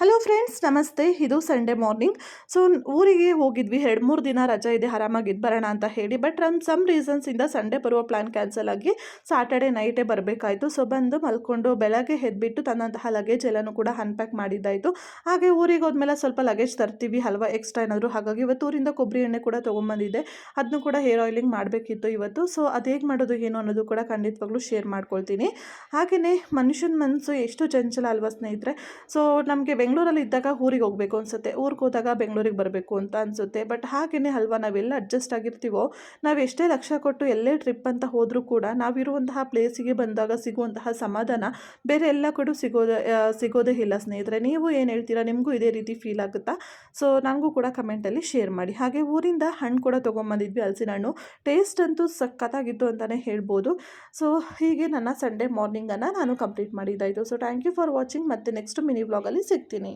Hello friends ನಮಸ್ತೆ. ಇದು Sunday morning so ಊರಿಗೆ ಹೋಗಿದ್ವಿ. ಎರಡು ಮೂರು ದಿನ ರಜೆ ಇದೆ. ಆರಾಮಾಗಿ ಇದ್ದು ಬರೋಣ ಅಂತ ಹೇಳಿ. ಬಟ್ ನಮ್ಮ ಸಮ್ ರೀಸನ್ಸಿಂದ ಸಂಡೇ ಬರುವ ಪ್ಲ್ಯಾನ್ ಕ್ಯಾನ್ಸಲ್ ಆಗಿ ಸಾಟರ್ಡೆ ನೈಟೇ ಬರಬೇಕಾಯಿತು. ಸೊ ಬಂದು ಮಲ್ಕೊಂಡು ಬೆಳಗ್ಗೆ ಎದ್ಬಿಟ್ಟು ತನ್ನಂತಹ ಲಗೇಜ್ ಎಲ್ಲನೂ ಕೂಡ ಅನ್ಪ್ಯಾಕ್ ಮಾಡಿದ್ದಾಯಿತು. ಹಾಗೆ ಊರಿಗೆ ಹೋದ್ಮೇಲೆ ಸ್ವಲ್ಪ ಲಗೇಜ್ ತರ್ತೀವಿ ಹಲ್ವಾ ಎಕ್ಸ್ಟ್ರಾ ಏನಾದರೂ. ಹಾಗಾಗಿ ಇವತ್ತು ಊರಿಂದ ಕೊಬ್ಬರಿ ಎಣ್ಣೆ ಕೂಡ ತೊಗೊಂಬಂದಿದ್ದೆ. ಅದನ್ನು ಕೂಡ ಹೇರ್ ಆಯಿಲಿಂಗ್ ಮಾಡಬೇಕಿತ್ತು ಇವತ್ತು. ಸೊ ಅದು ಹೇಗೆ ಮಾಡೋದು ಏನು ಅನ್ನೋದು ಕೂಡ ಖಂಡಿತವಾಗ್ಲೂ ಶೇರ್ ಮಾಡ್ಕೊಳ್ತೀನಿ. ಹಾಗೆಯೇ ಮನುಷ್ಯನ ಮನಸ್ಸು ಎಷ್ಟು ಚಂಚಲ ಅಲ್ವಾ ಸ್ನೇಹಿತರೆ. ಸೊ ನಮಗೆ ಬೆಂಗಳೂರಲ್ಲಿ ಇದ್ದಾಗ ಊರಿಗೆ ಹೋಗಬೇಕು ಅನಿಸುತ್ತೆ. ಊರಿಗೆ ಹೋದಾಗ ಬೆಂಗಳೂರಿಗೆ ಬರಬೇಕು ಅಂತ ಅನಿಸುತ್ತೆ. ಬಟ್ ಹಾಗೆಯೇ ಅಲ್ವಾ, ನಾವೆಲ್ಲ ಅಡ್ಜಸ್ಟ್ ಆಗಿರ್ತೀವೋ, ನಾವು ಎಷ್ಟೇ ಲಕ್ಷ ಕೊಟ್ಟು ಎಲ್ಲೇ ಟ್ರಿಪ್ ಅಂತ ಹೋದರೂ ಕೂಡ ನಾವಿರುವಂತಹ ಪ್ಲೇಸಿಗೆ ಬಂದಾಗ ಸಿಗುವಂತಹ ಸಮಾಧಾನ ಬೇರೆ ಎಲ್ಲ ಕಡೆ ಸಿಗೋದೇ ಸಿಗೋದೇ ಇಲ್ಲ ಸ್ನೇಹಿತರೆ. ನೀವು ಏನು ಹೇಳ್ತೀರಾ? ನಿಮಗೂ ಇದೇ ರೀತಿ ಫೀಲ್ ಆಗುತ್ತಾ? ಸೊ ನನಗೂ ಕೂಡ ಕಮೆಂಟಲ್ಲಿ ಶೇರ್ ಮಾಡಿ. ಹಾಗೆ ಊರಿಂದ ಹಣ್ಣು ಕೂಡ ತೊಗೊಂಬಂದಿದ್ವಿ ಹಲಸಿನ ಹಣ್ಣು. ಟೇಸ್ಟ್ ಅಂತೂ ಸಖತ್ತಾಗಿತ್ತು ಅಂತಲೇ ಹೇಳ್ಬೋದು. ಸೊ ಹೀಗೆ ನನ್ನ ಸಂಡೇ ಮಾರ್ನಿಂಗನ್ನು ನಾನು complete ಮಾಡಿದ್ದಾಯಿತು. So thank you for watching ಮತ್ತು ನೆಕ್ಸ್ಟ್ ಮಿನಿ ವ್ಲಾಗಲ್ಲಿ ಸಿಗ್ತೀನಿ. ಹಾಕ್ತೀನಿ